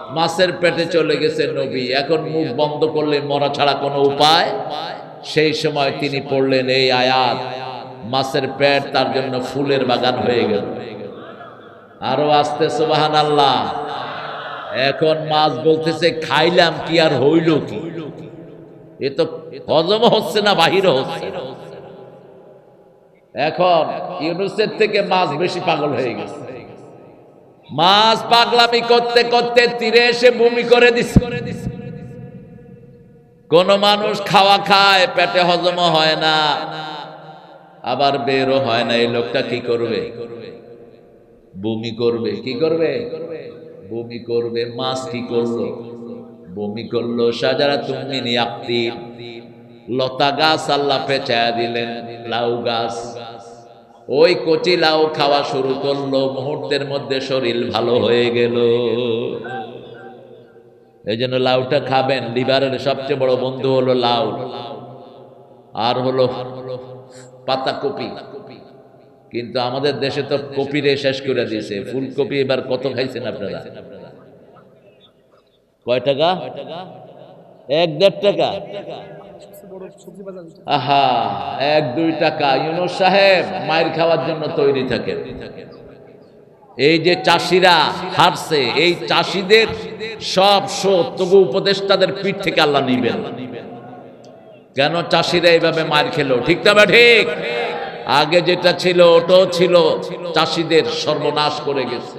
মাছের পেটে চলে গেছে নবী। এখন মুখ বন্ধ করলে মরা ছাড়া কোনো উপায়? সেই সময় তিনি পড়লেন, এই আয়াত, মাছের পেট তার জন্য ফুলের বাগান হয়ে গেল। আরও আসতে সুবাহান আল্লাহ এখন মাছ বলতেছে, খাইলাম কি আর হইল কি? এ তো হজম হচ্ছে না, বাহির হচ্ছে। এখন ইউনুসের থেকে মাছ বেশি পাগল হয়ে গেছে। মাছ পাগলামি করতে করতে তীরে এসে বমি করে দিছে। কোন মানুষ খাওয়া খায়, পেটে হজম হয় না। আবার বেরও হয় না, এই লোকটা কি করবে? বমি করবে, কি করবে? বমি করবে, মাছ কি করল? বমি করল সাজারা তুমি নিয়াপ্তি লতা গাছ আল্লাহ পেঁচায়া দিলেন, লাউ গাছ। ওই কচি লাউ খাওয়া শুরু করল, মুহূর্তের মধ্যে শরীর ভালো হয়ে গেল। এই জন্য লাউটা খাবেন, লিভারের সবচেয়ে বড় বন্ধু হলো লাউ। আর হলো পাতাকপি। কিন্তু আমাদের দেশে তো কপিরে শেষ করে দিয়েছে। ফুলকপি এবার কত খাইছেন আপনারা? কয় টাকা? এক দেড় টাকা। আহা, এক, দুই টাকা। ইউনুস সাহেব, মায়ের খাওয়ার জন্য তৈরি থাকে এই যে চাষিরা হারছে, এই চাষিদের সব শোধ, তবু উপদেষ্টাদের পিঠ থেকে আল্লাহ নিবেন। কেন চাষিরা এইভাবে মার খেলো? ঠিক না ঠিক? আগে যেটা ছিল, ওটাও ছিল, চাষিদের সর্বনাশ করে গেছে।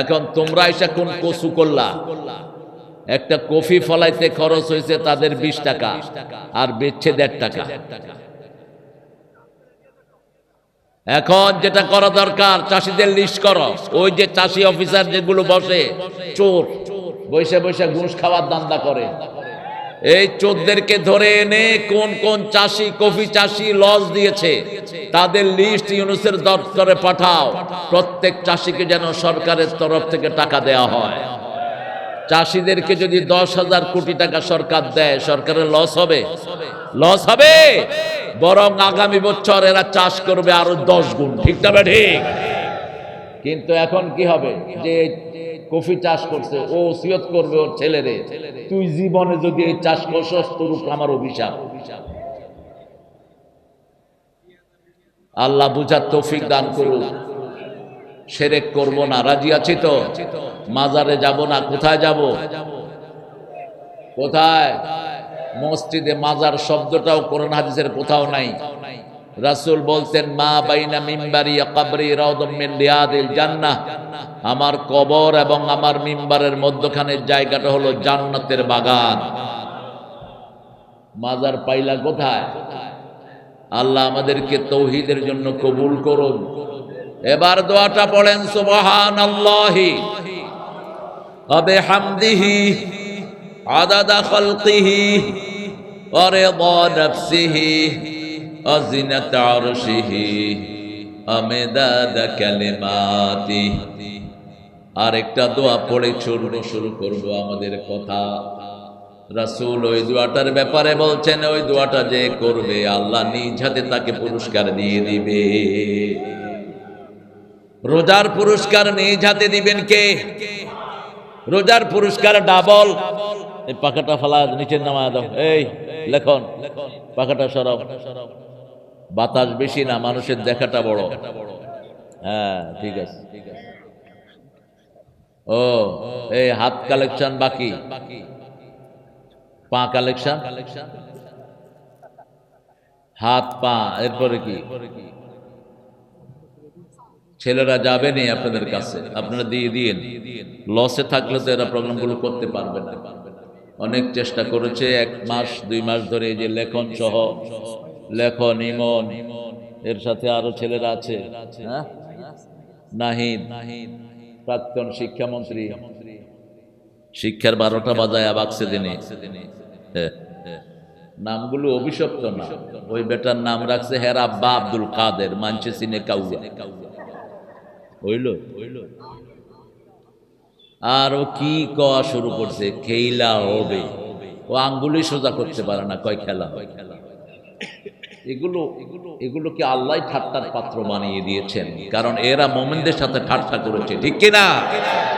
এখন তোমরা এসে কোন কসু করলা? একটা কফি ফলাইতে খরচ হয়েছে তাদের বিশ টাকা, আর বেচছে দেড় টাকা। এখন যেটা করা দরকার, চাষিদের লিস্ট করো। ওই যে চাষি অফিসার যেগুলো বসে, চোর, বসে বসে ঘুষ খাওয়ার দান্দা করে। এই চোরদেরকে ধরে এনে কোন কোন চাষি, কফি চাষি লস দিয়েছে, তাদের লিস্ট ইউনুসের দপ্তরে পাঠাও। প্রত্যেক চাষিকে যেন সরকারের তরফ থেকে টাকা দেয়া হয়। চাষিদেরকে যদি দশ হাজার কোটি টাকা সরকার দেয়, সরকারের লস হবে? লস হবে? বরং আগামী বছর এরা চাষ করবে আরও দশ গুণ। ঠিক না ঠিক? কিন্তু এখন কি হবে? যে কফি চাষ করছে, ও সিয়ত করবে ওর ছেলেরে। তুই জীবনে যদি এই চাষ করছস তোর আমার অভিশাপ। আল্লাহ বুঝার তৌফিক দান করুক। সেরেক করব না। রাজি আছি তো? মাজারে যাব না, কোথায় যাব? কোথায়? মসজিদে মাজার শব্দটাও কোরআন হাদিসের কোথাও নাই। রাসূল বলতেন মা বাইনা মিম্বারি কবরি রাউদুম মিন রিয়াদিল আমার কবর এবং আমার মিম্বারের মধ্যখানের জায়গাটা হলো জান্নাতের বাগান। মাজার পাইলা কোথায়? আল্লাহ আমাদেরকে তৌহিদের জন্য কবুল করুন। এবার দোয়াটা পড়েন সুবহান আল্লাহি আবে হামদিহি আদাদা খালকিহি ورضا نفسه وزنة عرشه ومداد كلماته আরেকটা দোয়া পড়ে শুরু শুরু করব আমাদের কথা রাসূল ওই দোয়াটার ব্যাপারে বলছেন ওই দোয়াটা যে করবে আল্লাহ নিজ হাতে তাকে পুরস্কার দিয়ে দিবে রোজার পুরস্কার নিজ হাতে দিবেন কে রোজার পুরস্কার ডাবল। এই পাখাটা ফালা নিচের নামায় দাও। এই, লেখন, পাখাটা সরাও। বাতাস বেশি না, মানুষের দেখাটা বড়। হ্যাঁ ঠিক আছে। ও, এই হাত কালেকশন বাকি। পা কালেকশন? হাত, পা, এরপরে কি? ছেলেরা যাবেনি আপনাদের কাছে। আপনারা দিয়ে দিয়েন। লসে থাকলে তো এরা প্রোগ্রামগুলো করতে পারবে না। অনেক চেষ্টা করেছে এক মাস দুই মাস ধরে যে লেখন সহ লেখন ইমন এর সাথে আরও ছেলেরা আছে হ্যাঁ? প্রাক্তন শিক্ষামন্ত্রী। শিক্ষার বারোটা বাজায় বাক্সে দিনে। হ্যাঁ, নামগুলো অভিশপ্ত না। ওই বেটার নাম রাখছে হেরা আব্বা আব্দুল কাদের মানছে সিনে কাউয়া। হইল। আর ও কি কওয়া শুরু করছে? খেলা হবে। ও আঙ্গুলি সোজা করতে পারে না, কয় খেলা হয় খেলা এগুলো এগুলো কি আল্লাহ ঠাট্টার পাত্র বানিয়ে দিয়েছেন? কারণ এরা মোমেনদের সাথে ঠাট্টা করেছে, ঠিক কিনা?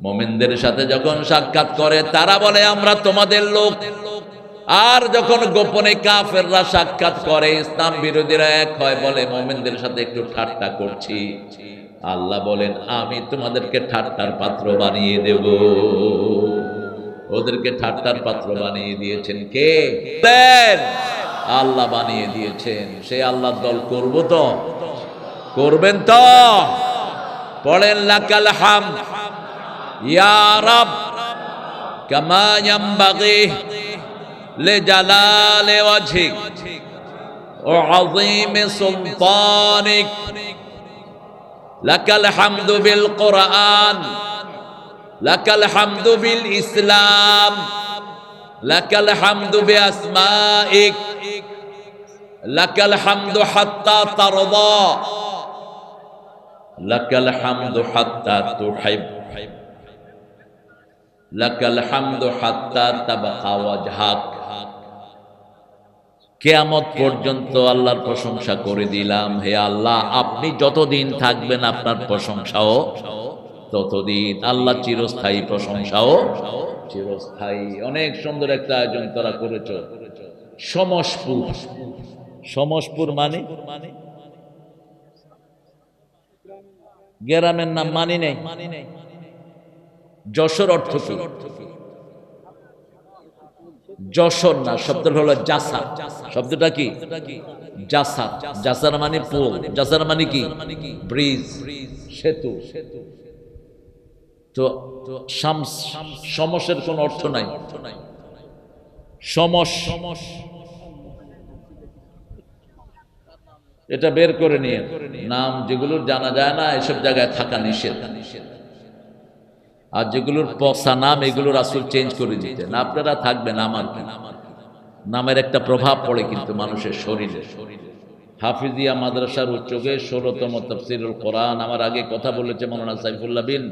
মোমেনদের সাথে যখন সাক্ষাৎ করে, তারা বলে, আমরা তোমাদের লোক। আর যখন গোপনে কাফেররা সাক্ষাৎ করে, ইসলাম বিরোধীরা এক হয় বলে, মোমেনদের সাথে একটু ঠাট্টা করছি। আল্লাহ বলেন, আমি তোমাদেরকে ঠাট্টার পাত্র বানিয়ে দেব। ওদেরকে ঠাট্টার পাত্র বানিয়ে দিয়েছেন কে? আল্লাহ বানিয়ে দিয়েছেন। সে আল্লাহর দল করব তো? করবেন তো? পড়েন লাকাল হাম ইয়ারব কামায়াম্বাগি লেজালালে ওয়াজহিক ও আযীমে সুলতানিক, লাকাল হামদু বিল কোরআন লাকাল হামদু বিল ইসলাম, লাকাল হামদু বি আসমাইক, লাকাল হামদু হাত্তা তারদা, লাকাল হামদু হাত্তা তুহিব। কেয়ামত পর্যন্ত আল্লাহর প্রশংসা করে দিলাম। হে আল্লাহ, আপনি যতদিন থাকবেন আপনার প্রশংসাও ততদিন আল্লাহ চিরস্থায়ী প্রশংসাও চিরস্থায়ী। অনেক সুন্দর একটা আয়োজন তারা করেছ। সমসপুর। সমসপুর মানে? গ্রামের নাম মানি নেই মানি নেই যশোর অর্থ যশোর না শব্দটা হলো জাসা শব্দটা কি? জাসা জাসার মানে পোল। জাসার মানে কি? ব্রিজ। সেতু। সেতু তো সমসের কোন অর্থ নাই। সমস। এটা বের করে নিয়ে, নাম যেগুলোর জানা যায় না, এসব জায়গায় থাকা নিষেধ। আর যেগুলোর পচা নাম, এগুলো রাসুল চেঞ্জ করে দিতেন। আপনারা থাকবেন আমার নামের একটা প্রভাব পড়ে কিন্তু মানুষের শরীরে। হাফিজিয়া মাদ্রাসার উচ্চকে ষোলতম তফসিরুল কোরআন, আমার আগে কথা বলেছে মৌলানা সাইফুল্লাহ বিন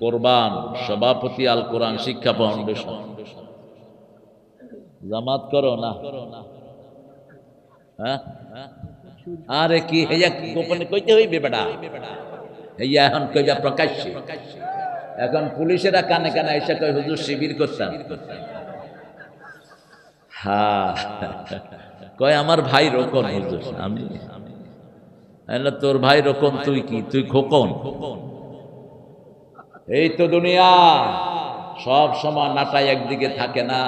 কোরবান, সভাপতি আল কোরআন শিক্ষা ফাউন্ডেশন জামাত করো না। হ্যাঁ? আরে কি, হেয়া গোপনে কইতে হইবে বেটা? হেয়া এখন কইবা প্রকাশ্যে। এখন পুলিশেরা কানে কানে এসে কয়, হুজুর, শিবির করতাম। হ্যাঁ কয়, আমার ভাই রোকন, হুজুর, আমি তোর ভাই রোকন, তুই কি? তুই খোকন? এই তো দুনিয়া। সব সময় নাটাই একদিকে থাকে না।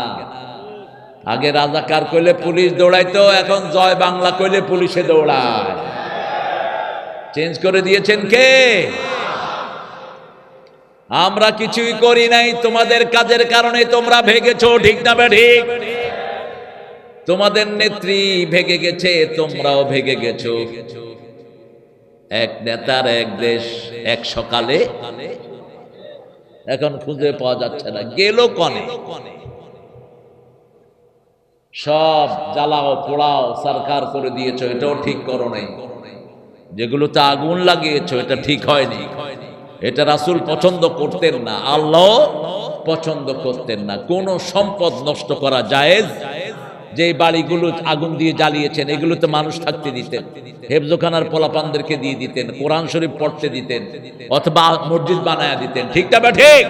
আগে রাজাকার কইলে পুলিশ দৌড়াইতো, এখন জয় বাংলা কইলে পুলিশে দৌড়ায়। চেঞ্জ করে দিয়েছেন কে? আমরা কিছুই করি নাই, তোমাদের কাজের কারণে তোমরা ভেগেছো, ঠিক না ঠিক? তোমাদের নেত্রী ভেগে গেছে, তোমরাও ভেগে গেছো। এক নেতার এক দেশ, এক সকালে। এখন খুঁজে পাওয়া যাচ্ছে না, গেল কনে? সব জ্বালাও, পোড়াও, সরকার করে দিয়েছ, এটাও ঠিক করো নাই। যেগুলোতে আগুন লাগিয়েছো, এটা ঠিক হয়নি। এটা রাসুল পছন্দ করতেন না, আল্লাহ পছন্দ করতেন না। কোন সম্পদ নষ্ট করা জায়েজ? যে বাড়িগুলো আগুন দিয়ে জ্বালিয়েছেন, এগুলোতে মানুষ থাকতে দিতেন, হেফজোখানার পোলাপানদেরকে দিয়ে দিতেন, কোরআন শরীফ পড়তে দিতেন, অথবা মসজিদ বানায় দিতেন। ঠিক না ঠিক?